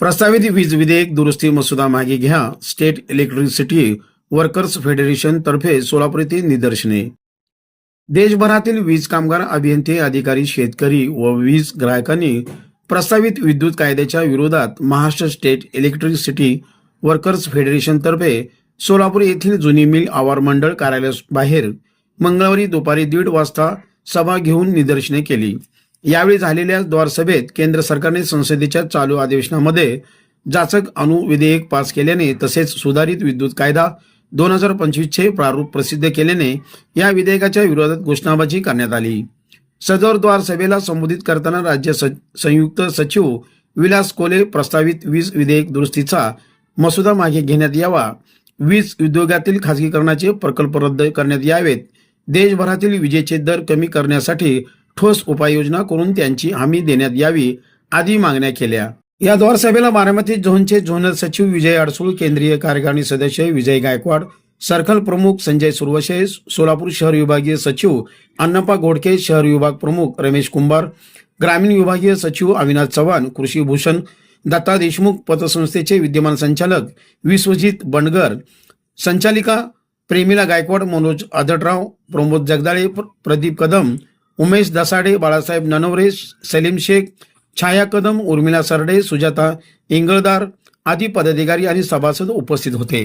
प्रस्तावित वीज विधेयक दुरुस्ती मसुदा मागे घ्या. स्टेट इलेक्ट्रिसिटी वर्कर्स फेडरेशन तर्फे सोलापूर येथे निदर्शने. देशभरातील वीज कामगार अभियंते अधिकारी शेतकरी व वीज ग्राहकांनी प्रस्तावित विद्युत कायद्याच्या विरोधात Maharashtra state electricity workers federation तर्फे सोलापूर येथील जुनी मिल आवार मंडळ कार्यालयाबाहेर मंगळवारी दुपारी दीड वाजता सभा घेऊन निदर्शने केली. यावेळी झालेल्या द्वारसभेत केंद्र सरकारने संसदेच्या चालू अधिवेशनामध्ये जाचक अणु विधेयक पास केल्याने तसेच सुधारित विद्युत कायदा दोन हजार पंचवीसचे प्रारूप प्रसिद्ध केल्याने या विधेयकाच्या विरोधात घोषणाबाजी करण्यात आली. सदर द्वार सभेला संबोधित करताना राज्य स- संयुक्त सचिव विलास कोले प्रस्तावित वीज विधेयक दुरुस्तीचा मसुदा मागे घेण्यात यावा वीज उद्योगातील खाजगीकरणाचे प्रकल्प रद्द करण्यात यावेत देशभरातील विजेचे दर कमी करण्यासाठी ठोस उपाययोजना करून त्यांची हमी देण्यात यावी आदी मागण्या केल्या. या द्वार सभेला बारामती झोनचे झोनल सचिव विजय अडसूळ केंद्रीय कार्यकारिणी सदस्य विजय गायकवाड सर्कल प्रमुख संजय सुरवशे सोलापूर शहर विभागीय सचिव अण्णप्पा गोडके शहर विभाग प्रमुख रमेश कुंभार ग्रामीण विभागीय सचिव अविनाश चव्हाण कृषी भूषण दत्ता देशमुख पतसंस्थेचे विद्यमान संचालक विश्वजित बंडगर संचालिका प्रेमिला गायकवाड मनोज आदटराव प्रमोद जगदाळे प्रदीप कदम उमेश दसाडे बाळासाहेब ननवरे सलीम शेख छाया कदम उर्मिला सरडे सुजाता इंगळदार आदी पदाधिकारी आणि सभासद उपस्थित होते.